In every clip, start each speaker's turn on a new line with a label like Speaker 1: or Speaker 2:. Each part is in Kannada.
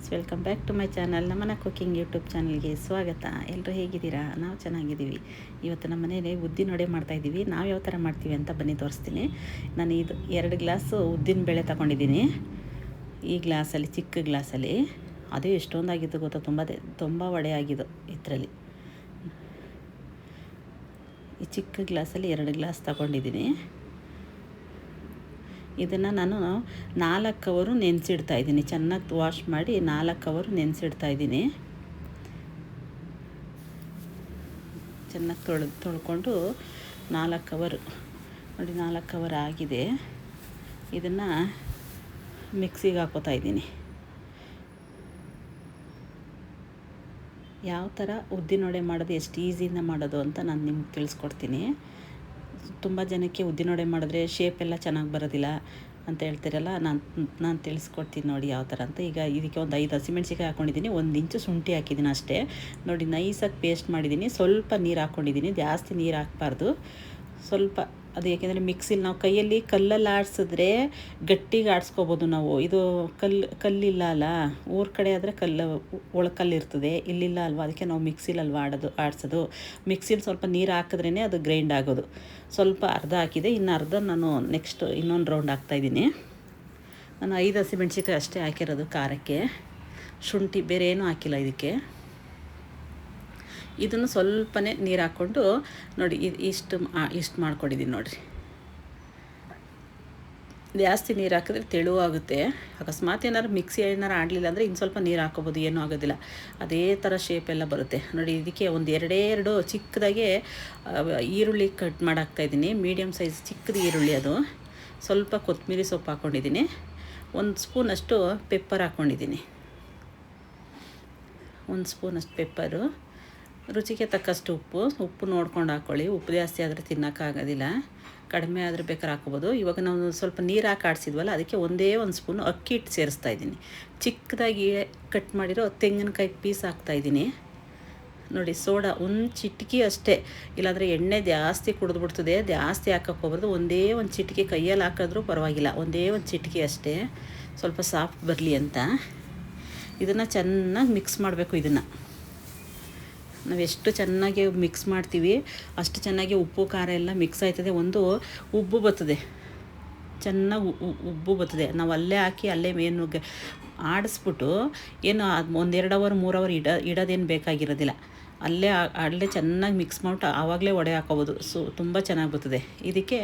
Speaker 1: Friends welcome back to my channel ನಮ್ಮನ ಕುಕ್ಕಿಂಗ್ ಯೂಟ್ಯೂಬ್ ಚಾನಲ್ಗೆ ಸ್ವಾಗತ. ಎಲ್ಲರೂ ಹೇಗಿದ್ದೀರಾ? ನಾವು ಚೆನ್ನಾಗಿದ್ದೀವಿ. ಇವತ್ತು ನಮ್ಮ ಮನೇಲಿ ಉದ್ದಿನ ವಡೆ ಮಾಡ್ತಾಯಿದ್ದೀವಿ ನಾವು ಯಾವ ಥರ ಮಾಡ್ತೀವಿ ಅಂತ ಬನ್ನಿ, ತೋರಿಸ್ತೀನಿ. ನಾನು ಇದು ಎರಡು ಗ್ಲಾಸು ಉದ್ದಿನ ಬೇಳೆ ತಗೊಂಡಿದ್ದೀನಿ. ಈ ಗ್ಲಾಸಲ್ಲಿ, ಚಿಕ್ಕ ಗ್ಲಾಸಲ್ಲಿ. ಅದು ಎಷ್ಟೊಂದಾಗಿದ್ದು ಗೊತ್ತಾ? ತುಂಬ ತುಂಬ ವಡೆ ಆಗಿದ್ದು ಇದರಲ್ಲಿ. ಈ ಚಿಕ್ಕ ಗ್ಲಾಸಲ್ಲಿ ಎರಡು ಗ್ಲಾಸ್ ತಗೊಂಡಿದ್ದೀನಿ. ಇದನ್ನು ನಾನು ನಾಲ್ಕು ಅವರು ನೆನೆಸಿಡ್ತಾ ಇದ್ದೀನಿ. ಚೆನ್ನಾಗಿ ವಾಶ್ ಮಾಡಿ ನಾಲ್ಕು ಅವರು ನೆನೆಸಿಡ್ತಾ ಇದ್ದೀನಿ. ಚೆನ್ನಾಗಿ ತೊಳೆ, ತೊಳ್ಕೊಂಡು ನಾಲ್ಕು ಅವರ್ ನೋಡಿ ನಾಲ್ಕು ಅವರ್ ಆಗಿದೆ. ಇದನ್ನು ಮಿಕ್ಸಿಗೆ ಹಾಕೋತಾ ಇದ್ದೀನಿ. ಯಾವ ಥರ ಉದ್ದಿನೊಡೆ ಮಾಡೋದು ಎಷ್ಟು ಈಸಿಯಿಂದ ಮಾಡೋದು ಅಂತ ನಾನು ನಿಮ್ಗೆ ತಿಳಿಸ್ಕೊಡ್ತೀನಿ. ತುಂಬ ಜನಕ್ಕೆ ಉದ್ದಿನೋಡೆ ಮಾಡಿದ್ರೆ ಶೇಪ್ ಎಲ್ಲ ಚೆನ್ನಾಗಿ ಬರೋದಿಲ್ಲ ಅಂತ ಹೇಳ್ತೀರಲ್ಲ, ನಾನು ನಾನು ತಿಳಿಸ್ಕೊಡ್ತೀನಿ ನೋಡಿ ಯಾವ ಥರ ಅಂತ. ಈಗ ಇದಕ್ಕೆ ಒಂದು ಐದು ಹಸಿಮೆಣ್ಸಿಕಾಯಿ ಹಾಕ್ಕೊಂಡಿದ್ದೀನಿ ಒಂದು ಇಂಚು ಶುಂಠಿ ಹಾಕಿದ್ದೀನಿ ಅಷ್ಟೇ. ನೋಡಿ, ನೈಸಾಗಿ ಪೇಸ್ಟ್ ಮಾಡಿದ್ದೀನಿ. ಸ್ವಲ್ಪ ನೀರು ಹಾಕ್ಕೊಂಡಿದ್ದೀನಿ ಜಾಸ್ತಿ ನೀರು ಹಾಕ್ಬಾರ್ದು. ಸ್ವಲ್ಪ ಅದು ಏಕೆಂದರೆ ಮಿಕ್ಸಿಲಿ ನಾವು ಕೈಯಲ್ಲಿ ಕಲ್ಲಲ್ಲಿ ಆಡಿಸಿದ್ರೆ ಗಟ್ಟಿಗೆ ಆಡಿಸ್ಕೋಬೋದು ನಾವು. ಇದು ಕಲ್ಲು ಕಲ್ಲಿಲ್ಲ ಅಲ್ಲ, ಊರ ಕಡೆ ಆದರೆ ಕಲ್ಲು ಒಳಕಲ್ಲು ಇರ್ತದೆ ಇಲ್ಲಿಲ್ಲ ಅಲ್ವಾ? ಅದಕ್ಕೆ ನಾವು ಮಿಕ್ಸಿಲಲ್ವ ಆಡೋದು, ಆಡಿಸೋದು. ಮಿಕ್ಸಿಲಿ ಸ್ವಲ್ಪ ನೀರು ಹಾಕಿದ್ರೇ ಅದು ಗ್ರೈಂಡ್ ಆಗೋದು. ಸ್ವಲ್ಪ ಅರ್ಧ ಹಾಕಿದೆ, ಇನ್ನು ಅರ್ಧ ನಾನು ನೆಕ್ಸ್ಟ್ ಇನ್ನೊಂದು ರೌಂಡ್ ಹಾಕ್ತಾಯಿದ್ದೀನಿ ನಾನು ಐದು ಹಸಿಮೆಣ್ಸಿಕಾಯಿ ಅಷ್ಟೇ ಹಾಕಿರೋದು ಖಾರಕ್ಕೆ. ಶುಂಠಿ ಬೇರೆ ಏನೂ ಹಾಕಿಲ್ಲ ಇದಕ್ಕೆ. ಇದನ್ನು ಸ್ವಲ್ಪನೇ ನೀರು ಹಾಕ್ಕೊಂಡು ನೋಡಿ ಇಷ್ಟು ಇಷ್ಟು ಮಾಡ್ಕೊಂಡಿದ್ದೀನಿ ನೋಡಿರಿ. ಜಾಸ್ತಿ ನೀರು ಹಾಕಿದ್ರೆ ತೆಳುವಾಗುತ್ತೆ ಅಕಸ್ಮಾತ್ ಏನಾದ್ರು ಮಿಕ್ಸಿ ಏನಾರು ಆಡಲಿಲ್ಲ ಅಂದರೆ ಇನ್ನು ಸ್ವಲ್ಪ ನೀರು ಹಾಕೋಬೋದು, ಏನೂ ಆಗೋದಿಲ್ಲ. ಅದೇ ಥರ ಶೇಪ್ ಎಲ್ಲ ಬರುತ್ತೆ. ನೋಡಿ, ಇದಕ್ಕೆ ಒಂದು ಎರಡೇ ಎರಡು ಚಿಕ್ಕದಾಗೆ ಈರುಳ್ಳಿ ಕಟ್ ಮಾಡಾಕ್ತಾಯಿದ್ದೀನಿ ಮೀಡಿಯಮ್ ಸೈಜ್ ಚಿಕ್ಕದು ಈರುಳ್ಳಿ ಅದು. ಸ್ವಲ್ಪ ಕೊತ್ತಂಬರಿ ಸೊಪ್ಪು ಹಾಕ್ಕೊಂಡಿದ್ದೀನಿ ಒಂದು ಸ್ಪೂನಷ್ಟು ಪೆಪ್ಪರ್ ಹಾಕ್ಕೊಂಡಿದ್ದೀನಿ ಒಂದು ಸ್ಪೂನಷ್ಟು ಪೆಪ್ಪರು ರುಚಿಗೆ ತಕ್ಕಷ್ಟು ಉಪ್ಪು. ಉಪ್ಪು ನೋಡ್ಕೊಂಡು ಹಾಕ್ಕೊಳ್ಳಿ ಉಪ್ಪು ಜಾಸ್ತಿ ಆದರೆ ತಿನ್ನೋಕ್ಕಾಗೋದಿಲ್ಲ. ಕಡಿಮೆ ಆದರೆ ಬೇಕಾದ್ರೆ ಹಾಕ್ಬೋದು ಇವಾಗ ನಾವು ಸ್ವಲ್ಪ ನೀರು ಹಾಕಿ ಆಡಿಸಿದ್ವಲ್ಲ, ಅದಕ್ಕೆ ಒಂದೇ ಒಂದು ಸ್ಪೂನು ಅಕ್ಕಿ ಹಿಟ್ಟು ಸೇರಿಸ್ತಾ ಇದ್ದೀನಿ. ಚಿಕ್ಕದಾಗಿ ಕಟ್ ಮಾಡಿರೋ ತೆಂಗಿನಕಾಯಿ ಪೀಸ್ ಹಾಕ್ತಾಯಿದ್ದೀನಿ ನೋಡಿ, ಸೋಡಾ ಒಂದು ಚಿಟಿಕೆ ಅಷ್ಟೇ. ಇಲ್ಲಾಂದರೆ ಎಣ್ಣೆ ಜಾಸ್ತಿ ಕುಡಿದ್ಬಿಡ್ತದೆ. ಜಾಸ್ತಿ ಹಾಕೋಕೆ ಹೋಗ್ಬಾರ್ದು. ಒಂದೇ ಒಂದು ಚಿಟಿಕೆ ಕೈಯಲ್ಲಿ ಹಾಕಿದ್ರೂ ಪರವಾಗಿಲ್ಲ. ಒಂದೇ ಒಂದು ಚಿಟಿಕೆ ಅಷ್ಟೇ. ಸ್ವಲ್ಪ ಸಾಫ್ಟ್ ಬರಲಿ ಅಂತ. ಇದನ್ನು ಚೆನ್ನಾಗಿ ಮಿಕ್ಸ್ ಮಾಡಬೇಕು ಇದನ್ನು. ನಾವು ಎಷ್ಟು ಚೆನ್ನಾಗಿ ಮಿಕ್ಸ್ ಮಾಡ್ತೀವಿ, ಅಷ್ಟು ಚೆನ್ನಾಗಿ ಉಪ್ಪು, ಖಾರ ಎಲ್ಲ ಮಿಕ್ಸ್ ಆಯ್ತದೆ. ಒಂದು ಉಬ್ಬು ಬರ್ತದೆ. ಚೆನ್ನಾಗಿ ಉಬ್ಬು ಬರ್ತದೆ. ನಾವು ಅಲ್ಲೇ ಹಾಕಿ, ಅಲ್ಲೇ ಏನು ಆಡಿಸ್ಬಿಟ್ಟು ಏನು ಒಂದೆರಡು ಅವರ್ ಮೂರು ಅವರ್ ಇಡ, ಇಡೋದೇನು ಬೇಕಾಗಿರೋದಿಲ್ಲ. ಅಲ್ಲೇ ಅಲ್ಲೇ ಚೆನ್ನಾಗಿ ಮಿಕ್ಸ್ ಮಾಡ್ಬಿಟ್ಟು ಆವಾಗಲೇ ಒಡೆ ಹಾಕೋಬೋದು. ಸೊ ತುಂಬ ಚೆನ್ನಾಗಿ ಬರ್ತದೆ. ಇದಕ್ಕೆ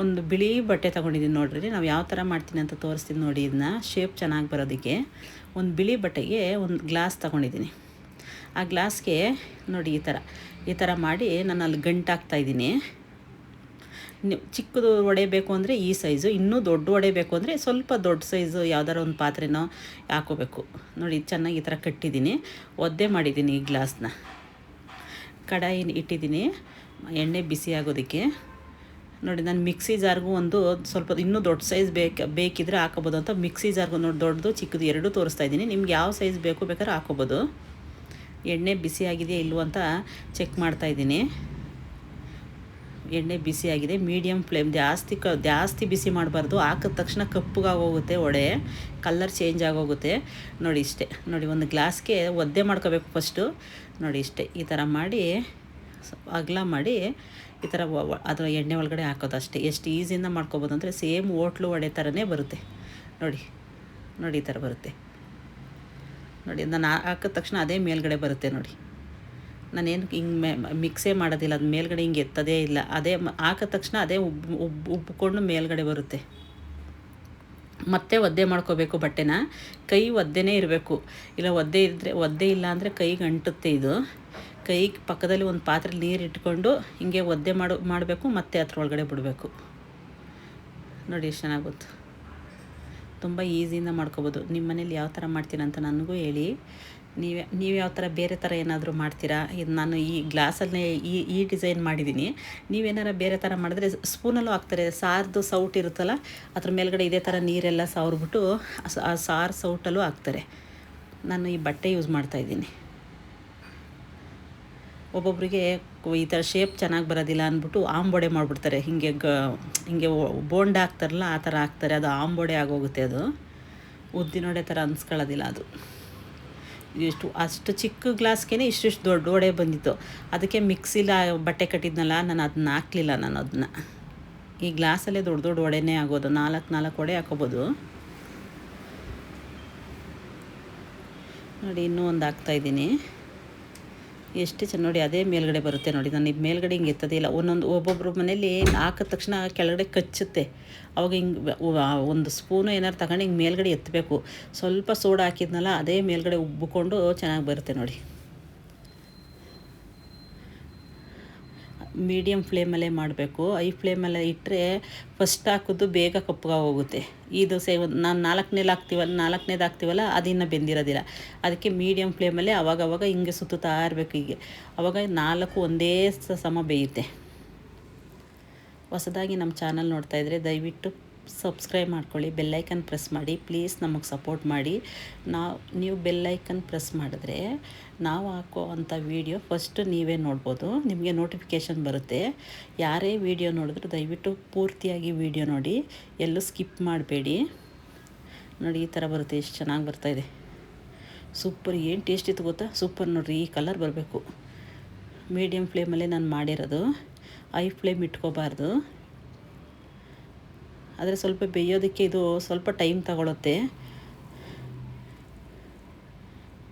Speaker 1: ಒಂದು ಬಿಳಿ ಬಟ್ಟೆ ತೊಗೊಂಡಿದ್ದೀನಿ ನೋಡ್ರಿ. ನಾವು ಯಾವ ಥರ ಮಾಡ್ತೀನಿ ಅಂತ ತೋರಿಸ್ತೀನಿ ನೋಡಿ. ಇದನ್ನ ಶೇಪ್ ಚೆನ್ನಾಗಿ ಬರೋದಕ್ಕೆ. ಒಂದು ಬಿಳಿ ಬಟ್ಟೆಗೆ ಒಂದು ಗ್ಲಾಸ್ ತೊಗೊಂಡಿದ್ದೀನಿ ಆ ಗ್ಲಾಸ್ಗೆ ನೋಡಿ ಈ ಥರ ಈ ಥರ ಮಾಡಿ ನಾನು ಅಲ್ಲಿ ಗಂಟು ಹಾಕ್ತಾಯಿದ್ದೀನಿ ನೀವು ಚಿಕ್ಕದು ಒಡೆಯಬೇಕು ಅಂದರೆ ಈ ಸೈಜು, ಇನ್ನೂ ದೊಡ್ಡ ಒಡೆಯಬೇಕು ಅಂದರೆ ಸ್ವಲ್ಪ ದೊಡ್ಡ ಸೈಜು ಯಾವ್ದಾರ ಒಂದು ಪಾತ್ರೆನೋ ಹಾಕೋಬೇಕು. ನೋಡಿ ಚೆನ್ನಾಗಿ ಈ ಥರ ಕಟ್ಟಿದ್ದೀನಿ, ಒದ್ದೆ ಮಾಡಿದ್ದೀನಿ ಈ ಗ್ಲಾಸ್ನ. ಕಡಾಯಿ ಇಟ್ಟಿದ್ದೀನಿ, ಎಣ್ಣೆ ಬಿಸಿ ಆಗೋದಕ್ಕೆ. ನೋಡಿ ನಾನು ಮಿಕ್ಸಿ ಜಾರ್ಗೂ ಒಂದು ಸ್ವಲ್ಪ ಇನ್ನೂ ದೊಡ್ಡ ಸೈಜ್ ಬೇಕು, ಬೇಕಿದ್ರೆ ಹಾಕೋಬೋದು ಅಂತ ಮಿಕ್ಸಿ ಜಾರ್ಗೂ ನೋಡಿ ದೊಡ್ಡದು ಚಿಕ್ಕದು ಎರಡೂ ತೋರಿಸ್ತಾ ಇದ್ದೀನಿ. ನಿಮ್ಗೆ ಯಾವ ಸೈಜ್ ಬೇಕು ಬೇಕಾದ್ರೆ ಹಾಕೋಬೋದು. ಎಣ್ಣೆ ಬಿಸಿಯಾಗಿದೆಯಾ ಇಲ್ವೋ ಅಂತ ಚೆಕ್ ಮಾಡ್ತಾಯಿದ್ದೀನಿ ಎಣ್ಣೆ ಬಿಸಿಯಾಗಿದೆ ಮೀಡಿಯಮ್ ಫ್ಲೇಮ್ ಜಾಸ್ತಿ ಕ, ಜಾಸ್ತಿ ಬಿಸಿ ಮಾಡಬಾರ್ದು. ಹಾಕಿದ ತಕ್ಷಣ ಕಪ್ಪಗಾಗೋಗುತ್ತೆ ಒಡೆ ಕಲ್ಲರ್ ಚೇಂಜ್ ಆಗೋಗುತ್ತೆ. ನೋಡಿ ಇಷ್ಟೇ, ನೋಡಿ ಒಂದು ಗ್ಲಾಸ್ಗೆ ಒದ್ದೆ ಮಾಡ್ಕೋಬೇಕು ಫಸ್ಟು ನೋಡಿ ಇಷ್ಟೇ, ಈ ಥರ ಮಾಡಿ, ಅಗಲ ಮಾಡಿ, ಈ ಥರ ಅದರ ಎಣ್ಣೆ ಒಳಗಡೆ ಹಾಕೋದು ಅಷ್ಟೇ. ಎಷ್ಟು ಈಸಿಯಿಂದ ಮಾಡ್ಕೋಬೋದು ಅಂದರೆ ಸೇಮ್ ಹೋಟ್ಲು ವಡೆ ಥರನೇ ಬರುತ್ತೆ. ನೋಡಿ ನೋಡಿ ಈ ಥರ ಬರುತ್ತೆ. ನೋಡಿ ನಾನು ಹಾಕಿದ ತಕ್ಷಣ ಅದೇ ಮೇಲ್ಗಡೆ ಬರುತ್ತೆ ನೋಡಿ. ನಾನೇನು ಹಿಂಗೆ ಮೆ, ಮಿಕ್ಸೇ ಮಾಡೋದಿಲ್ಲ, ಅದು ಮೇಲ್ಗಡೆ ಹಿಂಗೆ ಎತ್ತದೇ ಇಲ್ಲ. ಅದೇ ಹಾಕಿದ ತಕ್ಷಣ ಅದೇ ಉಬ್ಬು ಉಬ್ಬು ಉಬ್ಬಿಕೊಂಡು ಮೇಲ್ಗಡೆ ಬರುತ್ತೆ. ಮತ್ತೆ ಒದ್ದೆ ಮಾಡ್ಕೋಬೇಕು ಬಟ್ಟೆನ. ಕೈ ಒದ್ದೆನೇ ಇರಬೇಕು. ಇಲ್ಲ, ಒದ್ದೆ ಇದ್ದರೆ ಒದ್ದೆ ಇಲ್ಲ ಅಂದರೆ ಕೈಗೆ ಅಂಟುತ್ತೆ ಇದು. ಕೈ ಪಕ್ಕದಲ್ಲಿ ಒಂದು ಪಾತ್ರೆ ನೀರು ಇಟ್ಕೊಂಡು ಹಿಂಗೆ ಒದ್ದೆ ಮಾಡು, ಮಾಡಬೇಕು, ಮತ್ತೆ ಅದ್ರೊಳಗಡೆ ಬಿಡಬೇಕು. ನೋಡಿ, ಎಷ್ಟು ಚೆನ್ನಾಗಿ ಗೊತ್ತು. ತುಂಬ ಈಸಿಯಿಂದ ಮಾಡ್ಕೋಬೋದು. ನಿಮ್ಮ ಮನೇಲಿ ಯಾವ ಥರ ಮಾಡ್ತೀರಾ ಅಂತ ನನಗೂ ಹೇಳಿ. ನೀವು ನೀವು ಯಾವ ಥರ ಬೇರೆ ಥರ ಏನಾದರೂ ಮಾಡ್ತೀರಾ? ಇದು ನಾನು ಈ ಗ್ಲಾಸಲ್ಲೇ ಈ ಈ ಡಿಸೈನ್ ಮಾಡಿದ್ದೀನಿ. ನೀವೇನಾರ ಬೇರೆ ಥರ ಮಾಡಿದ್ರೆ ಸ್ಪೂನಲ್ಲೂ ಹಾಕ್ತಾರೆ. ಸಾರ್ದು ಸೌಟ್ ಇರುತ್ತಲ್ಲ, ಅದ್ರ ಮೇಲ್ಗಡೆ ಇದೇ ಥರ ನೀರೆಲ್ಲ ಸವರ್ಬಿಟ್ಟು, ಆ ಸಾರು ಸೌಟಲ್ಲೂ ಹಾಕ್ತಾರೆ. ನಾನು ಈ ಬಟ್ಟೆ ಯೂಸ್ ಮಾಡ್ತಾಯಿದ್ದೀನಿ ಒಬ್ಬೊಬ್ಬರಿಗೆ ಈ ಥರ ಶೇಪ್ ಚೆನ್ನಾಗಿ ಬರೋದಿಲ್ಲ ಅಂದ್ಬಿಟ್ಟು ಆಂಬೊಡೆ ಮಾಡಿಬಿಡ್ತಾರೆ. ಹೀಗೆ ಗ ಹೀಗೆ ಬೋಂಡ ಹಾಕ್ತಾರಲ್ಲ ಆ ಥರ ಹಾಕ್ತಾರೆ. ಅದು ಆಂಬೊಡೆ ಆಗೋಗುತ್ತೆ ಅದು. ಉದ್ದಿನೊಡೆ ಥರ ಅನ್ಸ್ಕೊಳ್ಳೋದಿಲ್ಲ ಅದು. ಎಷ್ಟು ಅಷ್ಟು ಚಿಕ್ಕ ಗ್ಲಾಸ್ಗೆ ಇಷ್ಟಿಷ್ಟು ದೊಡ್ಡ ವಡೆ ಬಂದಿತ್ತು. ಅದಕ್ಕೆ ಮಿಕ್ಸಿಲ ಬಟ್ಟೆ ಕಟ್ಟಿದ್ನಲ್ಲ, ನಾನು ಅದನ್ನ ಹಾಕ್ಲಿಲ್ಲ ನಾನು ಅದನ್ನ ಈ ಗ್ಲಾಸಲ್ಲೇ ದೊಡ್ಡ ದೊಡ್ಡ ಒಡೆನೇ ಆಗೋದು. ನಾಲ್ಕು ನಾಲ್ಕು ಒಡೆ ಹಾಕೋಬೋದು. ನೋಡಿ, ಇನ್ನೂ ಒಂದು ಹಾಕ್ತಾಯಿದ್ದೀನಿ ಎಷ್ಟು ಚೆನ್ನ ನೋಡಿ ಅದೇ ಮೇಲ್ಗಡೆ ಬರುತ್ತೆ ನೋಡಿ. ನಾನು ಇದು ಮೇಲ್ಗಡೆ ಹಿಂಗೆ ಎತ್ತದೇ ಇಲ್ಲ. ಒಂದೊಂದು ಒಬ್ಬೊಬ್ಬರು ಮನೇಲಿ ಹಾಕಿದ ತಕ್ಷಣ ಕೆಳಗಡೆ ಕಚ್ಚುತ್ತೆ. ಅವಾಗ ಹಿಂಗೆ ಒಂದು ಸ್ಪೂನು ಏನಾರು ತಗೊಂಡು ಹಿಂಗೆ ಮೇಲ್ಗಡೆ ಎತ್ತಬೇಕು. ಸ್ವಲ್ಪ ಸೋಡಾ ಹಾಕಿದ್ನಲ್ಲ ಅದೇ ಮೇಲ್ಗಡೆ ಉಬ್ಬಿಕೊಂಡು ಚೆನ್ನಾಗಿ ಬರುತ್ತೆ ನೋಡಿ. ಮೀಡಿಯಮ್ ಫ್ಲೇಮಲ್ಲೇ ಮಾಡಬೇಕು. ಐ ಫ್ಲೇಮಲ್ಲೇ ಇಟ್ಟರೆ ಫಸ್ಟ್ ಹಾಕೋದು ಬೇಗ ಕಪ್ಪಗೆ ಹೋಗುತ್ತೆ ಈ ದೋಸೆ ನಾನು ನಾಲ್ಕನೇಲಿ ಹಾಕ್ತೀವಲ್ಲ, ನಾಲ್ಕನೇದು ಹಾಕ್ತೀವಲ್ಲ ಅದಿನ್ನು ಬೆಂದಿರೋದಿಲ್ಲ. ಅದಕ್ಕೆ ಮೀಡಿಯಮ್ ಫ್ಲೇಮಲ್ಲೇ ಅವಾಗವಾಗ ಹಿಂಗೆ ಸುತ್ತುತ್ತಾ ಇರಬೇಕು ಹೀಗೆ. ಅವಾಗ ನಾಲ್ಕು ಒಂದೇ ಸಮ ಬೇಯುತ್ತೆ. ಹೊಸದಾಗಿ ನಮ್ಮ ಚಾನಲ್ ನೋಡ್ತಾಯಿದ್ರೆ ದಯವಿಟ್ಟು ಸಬ್ಸ್ಕ್ರೈಬ್ ಮಾಡ್ಕೊಳ್ಳಿ ಬೆಲ್ಲೈಕನ್ ಪ್ರೆಸ್ ಮಾಡಿ ಪ್ಲೀಸ್ ನಮಗೆ ಸಪೋರ್ಟ್ ಮಾಡಿ. ನಾವು, ನೀವು ಬೆಲ್ಲೈಕನ್ ಪ್ರೆಸ್ ಮಾಡಿದ್ರೆ ನಾವು ಹಾಕೋ ಅಂಥ ವೀಡಿಯೋ ಫಸ್ಟು ನೀವೇ ನೋಡ್ಬೋದು. ನಿಮಗೆ ನೋಟಿಫಿಕೇಷನ್ ಬರುತ್ತೆ. ಯಾರೇ ವೀಡಿಯೋ ನೋಡಿದ್ರು ದಯವಿಟ್ಟು ಪೂರ್ತಿಯಾಗಿ ವೀಡಿಯೋ ನೋಡಿ. ಎಲ್ಲೂ ಸ್ಕಿಪ್ ಮಾಡಬೇಡಿ. ನೋಡಿ, ಈ ಥರ ಬರುತ್ತೆ, ಎಷ್ಟು ಚೆನ್ನಾಗಿ ಬರ್ತಾಯಿದೆ ಸೂಪರ್ ಏನು ಟೇಸ್ಟ್ ಇತ್ತು ಗೊತ್ತಾ? ಸೂಪರ್ ನೋಡಿರಿ, ಈ ಕಲರ್ ಬರಬೇಕು. ಮೀಡಿಯಮ್ ಫ್ಲೇಮಲ್ಲೇ ನಾನು ಮಾಡಿರೋದು. ಐ ಫ್ಲೇಮ್ ಇಟ್ಕೋಬಾರ್ದು. ಆದರೆ ಸ್ವಲ್ಪ ಬೇಯೋದಕ್ಕೆ ಇದು ಸ್ವಲ್ಪ ಟೈಮ್ ತಗೊಳುತ್ತೆ.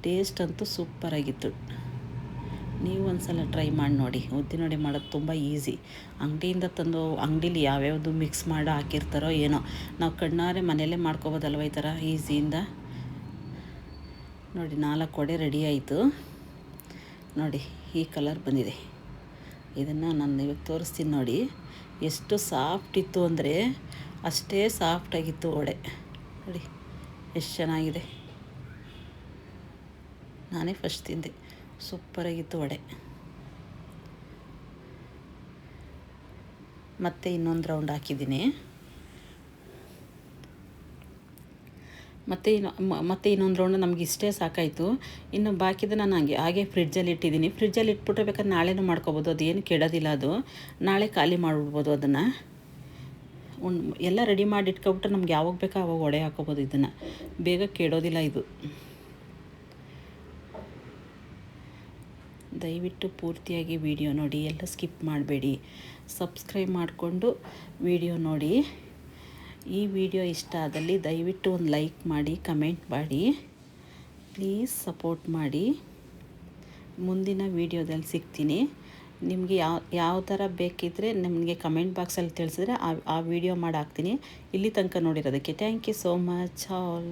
Speaker 1: ಟೇಸ್ಟ್ ಅಂತೂ ಸೂಪರಾಗಿತ್ತು ನೀವು ಒಂದು ಸಲ ಟ್ರೈ ಮಾಡಿ ನೋಡಿ. ಉದ್ದಿನೋಡಿ ಮಾಡೋದು ತುಂಬ ಈಸಿ ಅಂಗಡಿಯಿಂದ ತಂದು ಅಂಗಡೀಲಿ ಯಾವ್ಯಾವುದು ಮಿಕ್ಸ್ ಮಾಡಿ ಹಾಕಿರ್ತಾರೋ ಏನೋ. ನಾವು ಕಣ್ಣಾರೆ ಮನೆಯಲ್ಲೇ ಮಾಡ್ಕೋಬೋದಲ್ವ ಈ ಥರ ಈಸಿಯಿಂದ ನೋಡಿ, ನಾಲ್ಕು ವಡೆ ರೆಡಿ ಆಯಿತು. ನೋಡಿ, ಈ ಕಲರ್ ಬಂದಿದೆ. ಇದನ್ನು ನಾನು ಇವಾಗ ತೋರಿಸ್ತೀನಿ ನೋಡಿ. ಎಷ್ಟು ಸಾಫ್ಟ್ ಇತ್ತು ಅಂದರೆ ಅಷ್ಟೇ ಸಾಫ್ಟಾಗಿತ್ತು ವಡೆ ನೋಡಿ, ಎಷ್ಟು ಚೆನ್ನಾಗಿದೆ. ನಾನೇ ಫಸ್ಟ್ ತಿಂದೆ. ಸೂಪರಾಗಿತ್ತು ವಡೆ ಮತ್ತೆ ಇನ್ನೊಂದು ರೌಂಡ್ ಹಾಕಿದ್ದೀನಿ. ಮತ್ತು ಇನ್ನು ಮತ್ತೆ ಇನ್ನೊಂದು ರೌಂಡ್ ನಮಗೆ ಇಷ್ಟೇ ಸಾಕಾಯಿತು. ಇನ್ನು ಬಾಕಿದ ನಾನು ಹಾಗೆ ಹಾಗೆ ಫ್ರಿಡ್ಜಲ್ಲಿ ಇಟ್ಟಿದ್ದೀನಿ. ಫ್ರಿಡ್ಜಲ್ಲಿ ಇಟ್ಬಿಟ್ರೆ ಬೇಕಾದ್ರೆ ನಾಳೆನೂ ಮಾಡ್ಕೊಬೋದು. ಅದೇನು ಕೆಡೋದಿಲ್ಲ ಅದು. ನಾಳೆ ಖಾಲಿ ಮಾಡಿಬಿಡ್ಬೋದು ಅದನ್ನು. ಎಲ್ಲ ರೆಡಿ ಮಾಡಿ ಇಟ್ಕೊಬಿಟ್ರೆ ನಮ್ಗೆ ಯಾವಾಗ ಬೇಕೋ ಅವಾಗ ಒಡೆ ಹಾಕೋಬೋದು ಇದನ್ನು. ಬೇಗ ಕೆಡೋದಿಲ್ಲ ಇದು. ದಯವಿಟ್ಟು ಪೂರ್ತಿಯಾಗಿ ವಿಡಿಯೋ ನೋಡಿ, ಎಲ್ಲ ಸ್ಕಿಪ್ ಮಾಡಬೇಡಿ. ಸಬ್ಸ್ಕ್ರೈಬ್ ಮಾಡಿಕೊಂಡು ವಿಡಿಯೋ ನೋಡಿ. ಈ ವಿಡಿಯೋ ಇಷ್ಟ ಆದಲ್ಲಿ ದಯವಿಟ್ಟು ಒಂದು ಲೈಕ್ ಮಾಡಿ ಕಮೆಂಟ್ ಮಾಡಿ. ಪ್ಲೀಸ್ ಸಪೋರ್ಟ್ ಮಾಡಿ. ಮುಂದಿನ ವಿಡಿಯೋದಲ್ಲಿ ಸಿಗ್ತೀನಿ. ನಿಮಗೆ ಯಾವ ಯಾವ ಥರ ಬೇಕಿದ್ದರೆ ನಿಮಗೆ ಕಮೆಂಟ್ ಬಾಕ್ಸಲ್ಲಿ ತಿಳಿಸಿದ್ರೆ ಆ ಆ ವಿಡಿಯೋ ಮಾಡಿ ಹಾಕ್ತೀನಿ ಇಲ್ಲಿ ತನಕ ನೋಡಿರೋದಕ್ಕೆ thank you so much all